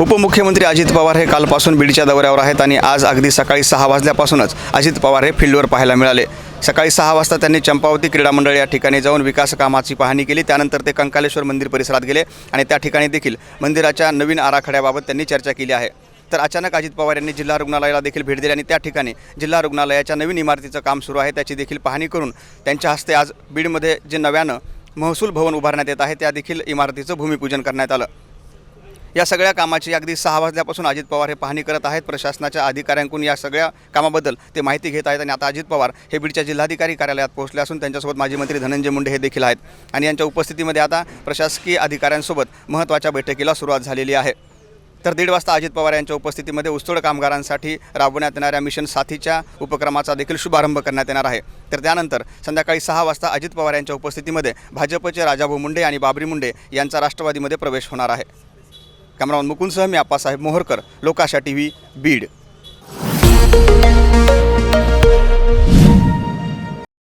उपमुख्यमंत्री अजित पवार हे कालपासून बीडच्या दौऱ्यावर आहेत आणि आज अगदी सकाळी सहा वाजल्यापासूनच अजित पवार हे फील्डवर पाहायला मिळाले. सकाळी सहा वाजता त्यांनी चंपावती क्रीडा मंडळ या ठिकाणी जाऊन विकास कामाची पाहणी केली. त्यानंतर ते कंकालेश्वर मंदिर परिसरात गेले आणि त्या ठिकाणी देखील मंदिराच्या नवीन आराखड्याबाबत त्यांनी चर्चा केली आहे. तर अचानक अजित पवार यांनी जिल्हा रुग्णालयाला देखील भेट दिली आणि त्या ठिकाणी जिल्हा रुग्णालयाच्या नवीन इमारतीचं काम सुरू आहे. त्याची देखील पाहणी करून त्यांच्या हस्ते आज बीडमध्ये जे नव्यानं महसूल भवन उभारण्यात येत आहे त्या देखील इमारतीचं भूमिपूजन करण्यात आलं. या सगळ्या कामाची अगदी सहा वाजल्यापासून अजित पवार हे पाहणी करत आहेत. प्रशासनाच्या अधिकाऱ्यांकडून या सगळ्या कामाबद्दल ते माहिती घेत आहेत आणि आता अजित पवार हे बीडच्या जिल्हाधिकारी कार्यालयात पोहोचले असून त्यांच्यासोबत माजी मंत्री धनंजय मुंडे हे देखील आहेत. आणि यांच्या उपस्थितीमध्ये आता प्रशासकीय अधिकाऱ्यांसोबत महत्त्वाच्या बैठकीला सुरुवात झालेली आहे. तर दीड वाजता अजित पवार यांच्या उपस्थितीमध्ये ऊसतोड कामगारांसाठी राबवण्यात येणाऱ्या मिशन साथीच्या उपक्रमाचा देखील शुभारंभ करण्यात येणार आहे. तर त्यानंतर संध्याकाळी सहा वाजता अजित पवार यांच्या उपस्थितीमध्ये भाजपचे राजाभाऊ मुंडे आणि बाबरी मुंडे यांचा राष्ट्रवादीमध्ये प्रवेश होणार आहे. कॅमेरामन मुकुंदसह मी आप्पासाहेब मोहरकर लोकाशा टी व्ही बीड.